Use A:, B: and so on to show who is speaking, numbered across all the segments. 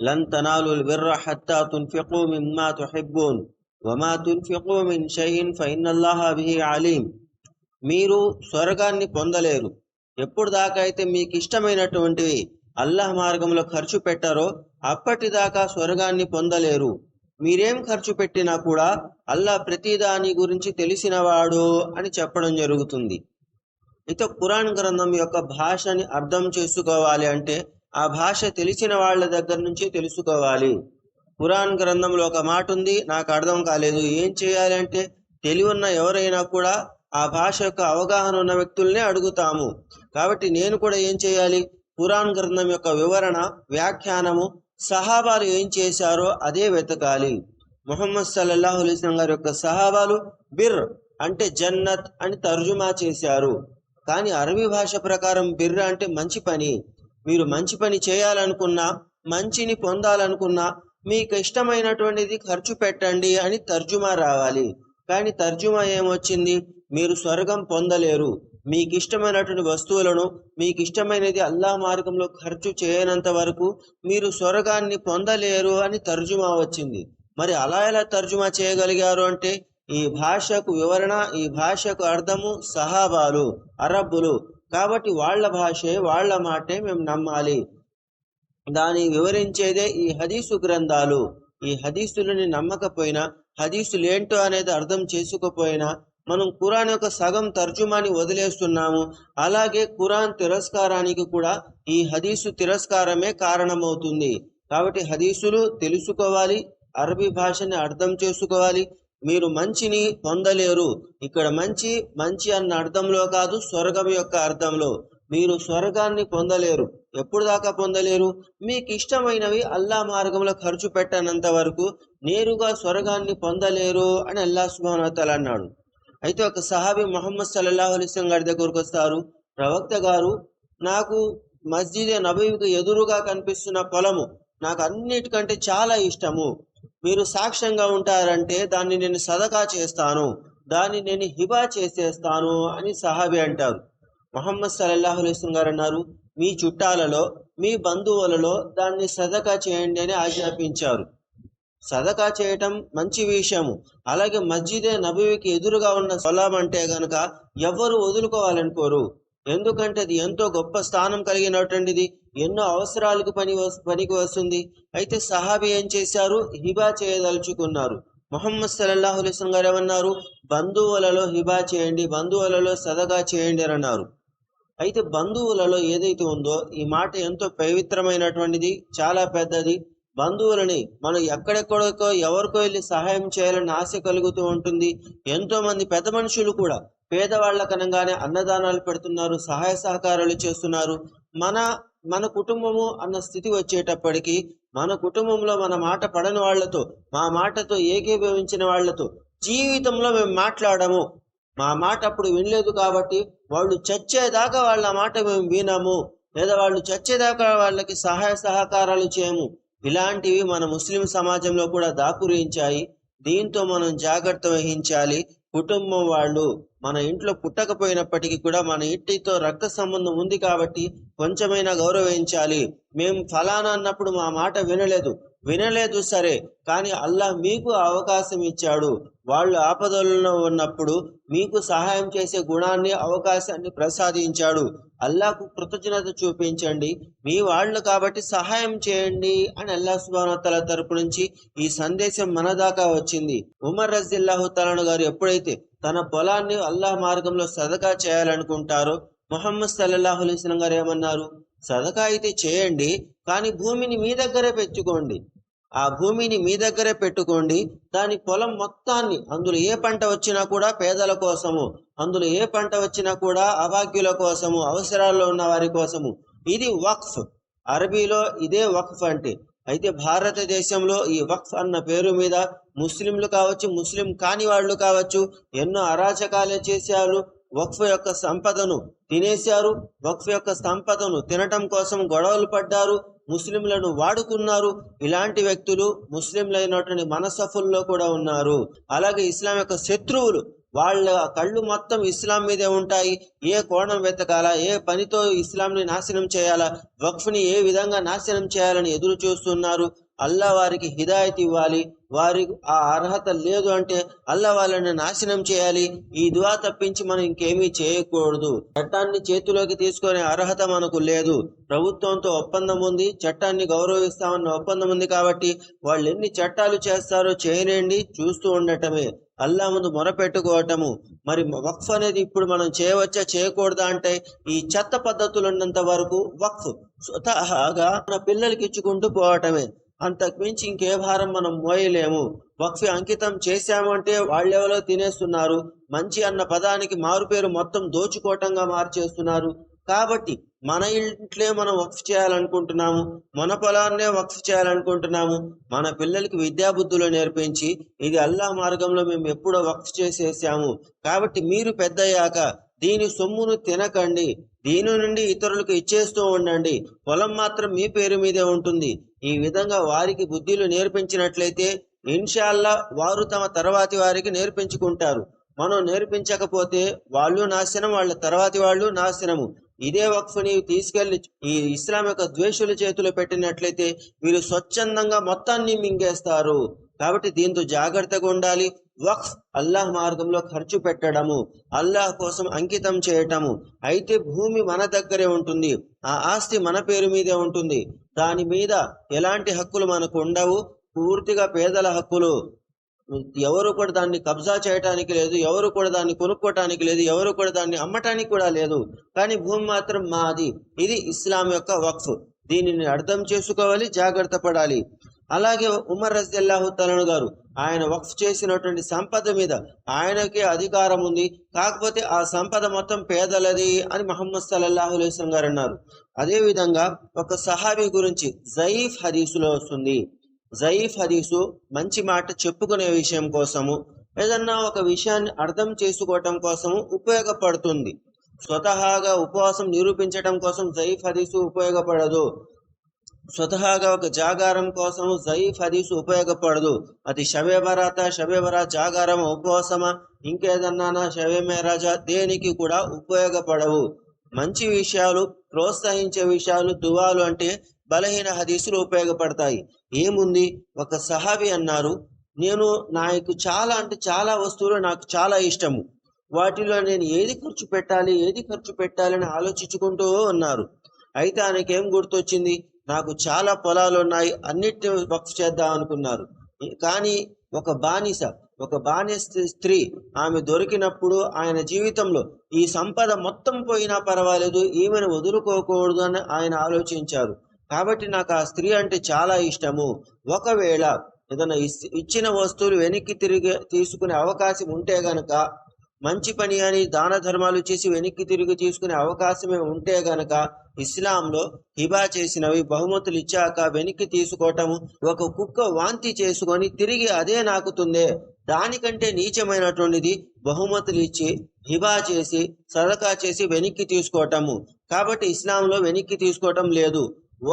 A: లన్ తనాలుల్ బిర్ర హత్తా తున్ఫిqూ మిమ్మా తుహిబ్బూన్ వమా తున్ఫిqూ మిన్ షైఇన్ ఫఇన్నల్లాహ బిహి అలీం మీరు స్వర్గాన్ని పొందలేరు. ఎప్పుడు దాకా అయితే మీకు ఇష్టమైనటువంటివి అల్లాహ్ మార్గంలో ఖర్చు పెట్టారో అప్పటిదాకా స్వర్గాన్ని పొందలేరు. మీరేం ఖర్చు పెట్టినా కూడా అల్లాహ్ ప్రతిదాని గురించి తెలిసినవాడు అని చెప్పడం జరుగుతుంది. అయితే ఖురాన్ గ్రంథం యొక్క భాషని అర్థం చేసుకోవాలి అంటే ఆ భాష తెలిసిన వాళ్ళ దగ్గర నుంచి తెలుసుకోవాలి. పురాణ్ గ్రంథంలో ఒక మాట ఉంది నాకు అర్థం కాలేదు. ఏం చేయాలి అంటే తెలివి ఉన్న ఎవరైనా కూడా ఆ భాష యొక్క అవగాహన ఉన్న వ్యక్తుల్నే అడుగుతాము. కాబట్టి నేను కూడా ఏం చేయాలి? పురాణ్ గ్రంథం యొక్క వివరణ వ్యాఖ్యానము సహాబాలు ఏం చేశారో అదే వెతకాలి. ముహమ్మద్ సల్లల్లాహు అలీస్లం గారి యొక్క సహాబాలు బిర్ అంటే జన్నత్ అని తర్జుమా చేశారు. కానీ అరబీ భాష ప్రకారం బిర్ర అంటే మంచి పని. మీరు మంచి పని చేయాలనుకున్నా మంచిని పొందాలనుకున్నా మీకు ఇష్టమైనటువంటిది ఖర్చు పెట్టండి అని తర్జుమా రావాలి. కానీ తర్జుమా ఏమొచ్చింది? మీరు స్వర్గం పొందలేరు. మీకు ఇష్టమైనటువంటి వస్తువులను మీకు ఇష్టమైనది అల్లాహ్ మార్గంలో ఖర్చు చేయనంత వరకు మీరు స్వర్గాన్ని పొందలేరు అని తర్జుమా వచ్చింది. మరి అలా ఎలా తర్జుమా చేయగలిగారు అంటే ఈ భాషకు వివరణ ఈ భాషకు అర్థము సహాబాలు అరబ్బులు. కాబట్టి వాళ్ళ భాషే వాళ్ళ మాటే మేము నమ్మాలి. దాని వివరించేదే ఈ హదీసు గ్రంథాలు. ఈ హదీసులని నమ్మకపోయినా హదీసులు ఏంటో అనేది అర్థం చేసుకోపోయినా మనం కురాన్ యొక్క సగం తర్జుమాని వదిలేస్తున్నాము. అలాగే కురాన్ తిరస్కారానికి కూడా ఈ హదీసు తిరస్కారమే కారణమవుతుంది. కాబట్టి హదీసులు తెలుసుకోవాలి అరబీ భాషని అర్థం చేసుకోవాలి మీరు మంచిని పొందలేరు. ఇక్కడ మంచి మంచి అన్న అర్థంలో కాదు స్వర్గం యొక్క అర్థంలో. మీరు స్వర్గాన్ని పొందలేరు. ఎప్పుడు దాకా పొందలేరు? మీకు ఇష్టమైనవి అల్లా మార్గంలో ఖర్చు పెట్టనంత వరకు నేరుగా స్వర్గాన్ని పొందలేరు అని అల్లా సుబానతల అన్నాడు. అయితే ఒక సహాబి మొహమ్మద్ సల్లాహు అలిస్లం గారి దగ్గరకు వస్తారు. ప్రవక్త గారు నాకు మస్జిద్ నబీకి ఎదురుగా కనిపిస్తున్న పొలము నాకు అన్నిటికంటే చాలా ఇష్టము. మీరు సాక్ష్యంగా ఉంటారంటే దాన్ని నేను సదకా చేస్తాను దాన్ని నేను హిబా చేసేస్తాను అని సహాబి అంటారు. మొహమ్మద్ సల్లల్లాహు అలైస్లం గారు అన్నారు మీ చుట్టాలలో మీ బంధువులలో దాన్ని సదకా చేయండి అని ఆజ్ఞాపించారు. సదకా చేయటం మంచి విషయము. అలాగే మస్జిదే నబీకి ఎదురుగా ఉన్న సొలాం అంటే గనక ఎవ్వరు వదులుకోవాలనుకోరు. ఎందుకంటే అది ఎంతో గొప్ప స్థానం కలిగినటువంటిది. ఎన్నో అవసరాలకు పని పనికి వస్తుంది. అయితే సహాబీ ఏం చేశారు? హిబా చేయదలుచుకున్నారు. మొహమ్మద్ సల్లల్లాహు అలైస్లం గారు ఏమన్నారు? బంధువులలో హిబా చేయండి బంధువులలో సదగా చేయండి అని అన్నారు. అయితే బంధువులలో ఏదైతే ఉందో ఈ మాట ఎంతో పవిత్రమైనటువంటిది చాలా పెద్దది. బంధువులని మనం ఎక్కడెక్కడికో ఎవరికో వెళ్ళి సహాయం చేయాలని ఆశ కలుగుతూ ఉంటుంది. ఎంతో మంది పెద్ద మనుషులు కూడా పేదవాళ్ళకనగానే అన్నదానాలు పెడుతున్నారు సహాయ సహకారాలు చేస్తున్నారు. మన మన కుటుంబము అన్న స్థితి వచ్చేటప్పటికి మన కుటుంబంలో మన మాట పడని వాళ్ళతో మా మాటతో ఏకీభవించిన వాళ్ళతో జీవితంలో మేము మాట్లాడము. మా మాట అప్పుడు వినలేదు కాబట్టి వాళ్ళు చచ్చేదాకా వాళ్ళ మాట మేము వినము. లేదా వాళ్ళు చచ్చేదాకా వాళ్ళకి సహాయ సహకారాలు చేయము. ఇలాంటివి మన ముస్లిం సమాజంలో కూడా దాపురించాయి. దీంతో మనం జాగ్రత్త వహించాలి. కుటుంబం వాళ్ళు మన ఇంట్లో పుట్టకపోయినప్పటికీ కూడా మన ఇంటితో రక్త సంబంధం ఉంది కాబట్టి కొంచెమైనా గౌరవించాలి. మేము ఫలానా అన్నప్పుడు మా మాట వినలేదు. వినలేదు సరే. కానీ అల్లాహ్ మీకు అవకాశం ఇచ్చాడు. వాళ్ళు ఆపదలలో ఉన్నప్పుడు మీకు సహాయం చేసే గుణాన్ని అవకాశాన్ని ప్రసాదించాడు. అల్లాకు కృతజ్ఞత చూపించండి. మీ వాళ్ళు కాబట్టి సహాయం చేయండి అని అల్లాహ్ సుబానతల తరపు నుంచి ఈ సందేశం మన దాకా వచ్చింది. ఉమర్ రజిల్లాహు తలను గారు ఎప్పుడైతే తన పొలాన్ని అల్లాహ్ మార్గంలో సదకా చేయాలనుకుంటారో మొహమ్మద్ సల్లల్లాహు అలైస్లం గారు ఏమన్నారు? సదకా అయితే చేయండి. కానీ భూమిని మీ దగ్గరే పెట్టుకోండి ఆ భూమిని మీ దగ్గరే పెట్టుకోండి. దాని పొలం మొత్తాన్ని అందులో ఏ పంట వచ్చినా కూడా పేదల కోసము అందులో ఏ పంట వచ్చినా కూడా అభాగ్యుల కోసము అవసరాల్లో ఉన్న వారి కోసము. ఇది వక్ఫ్. అరబీలో ఇదే వక్ఫ్ అంటే. అయితే భారతదేశంలో ఈ వక్ఫ్ అన్న పేరు మీద ముస్లింలు కావచ్చు ముస్లిం కాని వాళ్ళు కావచ్చు ఎన్నో అరాచకాలే చేశారు. వక్ఫ్ యొక్క సంపదను తినేశారు. వక్ఫ్ యొక్క సంపదను తినటం కోసం గొడవలు పడ్డారు. ముస్లింలను వాడుకున్నారు. ఇలాంటి వ్యక్తులు ముస్లింలైనటువంటి మనసఫుల్లో కూడా ఉన్నారు. అలాగే ఇస్లాం యొక్క శత్రువులు వాళ్ళ కళ్ళు మొత్తం ఇస్లాం మీదే ఉంటాయి. ఏ కోణం వెతకాలా? ఏ పనితో ఇస్లాంని నాశనం చేయాలా? వక్ఫ్ని ఏ విధంగా నాశనం చేయాలని ఎదురు చూస్తున్నారు అల్లా వారికి హిదాయత్ ఇవ్వాలి. వారి ఆ అర్హత లేదు అంటే అల్లా వాళ్ళని నాశనం చేయాలి. ఈ దువా తప్పించి మనం ఇంకేమీ చేయకూడదు. చట్టాన్ని చేతిలోకి తీసుకునే అర్హత మనకు లేదు. ప్రభుత్వంతో ఒప్పందం ఉంది. చట్టాన్ని గౌరవిస్తామన్న ఒప్పందం ఉంది కాబట్టి వాళ్ళు ఎన్ని చట్టాలు చేస్తారో చేయనండి చూస్తూ ఉండటమే. అల్లా ముందు మొరపెట్టుకోవటము. మరి వక్ఫ్ అనేది ఇప్పుడు మనం చేయవచ్చా చేయకూడదా అంటే ఈ చెత్త పద్ధతులు ఉన్నంత వరకు వక్ఫ్ స్వతహాగా మన పిల్లలకి ఇచ్చుకుంటూ పోవటమే. అంతకు మించి ఇంకే భారం మనం మోయలేము. వక్ఫి అంకితం చేశామంటే వాళ్ళెవరో తినేస్తున్నారు? మంచి అన్న పదానికి మారుపేరు మొత్తం దోచుకోవటంగా మార్చేస్తున్నారు. కాబట్టి మన ఇంట్లో మనం వక్ఫ్ చేయాలనుకుంటున్నాము. మన పొలాన్నే వక్ఫ్ చేయాలనుకుంటున్నాము. మన పిల్లలకి విద్యాబుద్ధులు నేర్పించి ఇది అల్లాహ్ మార్గంలో మేము ఎప్పుడో వక్ఫ్ చేసేసాము. కాబట్టి మీరు పెద్దయ్యాక దీని సొమ్మును తినకండి. దీని నుండి ఇతరులకు ఇచ్చేస్తూ ఉండండి. పొలం మాత్రం మీ పేరు మీదే ఉంటుంది. ఈ విధంగా వారికి బుద్ధిలు నేర్పించినట్లయితే ఇన్షాల్లా వారు తమ తర్వాతి వారికి నేర్పించుకుంటారు. మనం నేర్పించకపోతే వాళ్ళు నాశనం వాళ్ళ తర్వాతి వాళ్ళు నాశనము. ఇదే వక్ఫ్ని తీసుకెళ్ళి ఈ ఇస్లాం యొక్క ద్వేషుల చేతిలో పెట్టినట్లయితే వీరు స్వచ్ఛందంగా మొత్తాన్ని మింగేస్తారు. కాబట్టి దీంతో జాగ్రత్తగా ఉండాలి. వక్ఫ్ అల్లాహ్ మార్గంలో ఖర్చు పెట్టడము అల్లాహ్ కోసం అంకితం చేయటము. అయితే భూమి మన దగ్గరే ఉంటుంది ఆ ఆస్తి మన పేరు మీదే ఉంటుంది. దాని మీద ఎలాంటి హక్కులు మనకు ఉండవు పూర్తిగా పేదల హక్కులు. ఎవరు కూడా దాన్ని కబ్జా చేయటానికి లేదు ఎవరు కూడా దాన్ని కొనుక్కోటానికి లేదు ఎవరు కూడా దాన్ని అమ్మటానికి కూడా లేదు. కానీ భూమి మాత్రం మాది. ఇది ఇస్లాం యొక్క వక్ఫ్. దీనిని అర్థం చేసుకోవాలి జాగ్రత్త పడాలి. అలాగే ఉమర్ రజల్లాహు తలను గారు ఆయన వక్ఫ్ చేసినటువంటి సంపద మీద ఆయనకే అధికారం ఉంది. కాకపోతే ఆ సంపద మొత్తం పేదలది అని మహమ్మద్ సల్లల్లాహు అలైస్లం గారు అన్నారు. అదేవిధంగా ఒక సహాబీ గురించి జయీఫ్ హదీసులో వస్తుంది. జయీఫ్ హదీసు మంచి మాట చెప్పుకునే విషయం కోసము ఏదన్నా ఒక విషయాన్ని అర్థం చేసుకోవటం కోసము ఉపయోగపడుతుంది. స్వతహాగా ఉపవాసం నిరూపించటం కోసం జయీఫ్ హదీసు ఉపయోగపడదు. స్వతహాగా ఒక జాగారం కోసం జయీఫ్ హదీసు ఉపయోగపడదు. అది షబే బరాత షబే బరా జాగారం ఉపవాసమా? ఇంకేదన్నానా? షబే మేరాజా దేనికి కూడా ఉపయోగపడవు. మంచి విషయాలు ప్రోత్సహించే విషయాలు దువాలు అంటే బలహీన హదీసులు ఉపయోగపడతాయి. ఏముంది? ఒక సహాబి అన్నారు నేను నాకు చాలా అంటే చాలా వస్తువులు నాకు చాలా ఇష్టము. వాటిలో నేను ఏది ఖర్చు పెట్టాలి ఏది ఖర్చు పెట్టాలని ఆలోచించుకుంటూ ఉన్నారు. అయితే ఆయనకేం గుర్తొచ్చింది? నాకు చాలా పొలాలు ఉన్నాయి అన్నిటిని వక్ఫ్ చేద్దాం అనుకున్నారు. కానీ ఒక బానిస ఒక బానిస స్త్రీ ఆమె దొరికినప్పుడు ఆయన జీవితంలో ఈ సంపద మొత్తం పోయినా పర్వాలేదు ఈమెను వదులుకోకూడదు అని ఆయన ఆలోచించారు. కాబట్టి నాకు ఆ స్త్రీ అంటే చాలా ఇష్టము. ఒకవేళ ఏదైనా ఇస్- ఇచ్చిన వస్తువులు వెనక్కి తిరిగి తీసుకునే అవకాశం ఉంటే గనక మంచి పని అని దాన ధర్మాలు చేసి వెనక్కి తిరిగి తీసుకునే అవకాశమే ఉంటే గనక ఇస్లాంలో హిబా చేసినవి బహుమతులు ఇచ్చాక వెనక్కి తీసుకోవటము ఒక కుక్క వాంతి చేసుకొని తిరిగి అదే నాకుతుందే. దానికంటే నీచమైనటువంటిది బహుమతులు ఇచ్చి హిబా చేసి సదకా చేసి వెనక్కి తీసుకోవటము. కాబట్టి ఇస్లాంలో వెనక్కి తీసుకోవటం లేదు.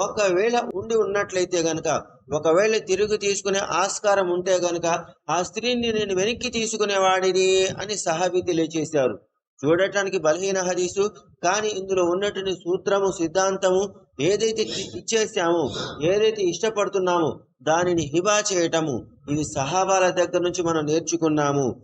A: ఒకవేళ ఉండి ఉన్నట్లయితే గనక ఒకవేళ తిరిగి తీసుకునే ఆస్కారం ఉంటే గనక ఆ స్త్రీని నేను వెనక్కి తీసుకునేవాడిని అని సహాబి తెలియచేశారు. చూడటానికి బలహీన హదీసు కానీ ఇందులో ఉన్నటువంటి సూత్రము సిద్ధాంతము ఏదైతే ఇచ్చేసామో ఏదైతే ఇష్టపడుతున్నామో దానిని హిబా చేయటము. ఇది సహాబాల దగ్గర నుంచి మనం నేర్చుకున్నాము.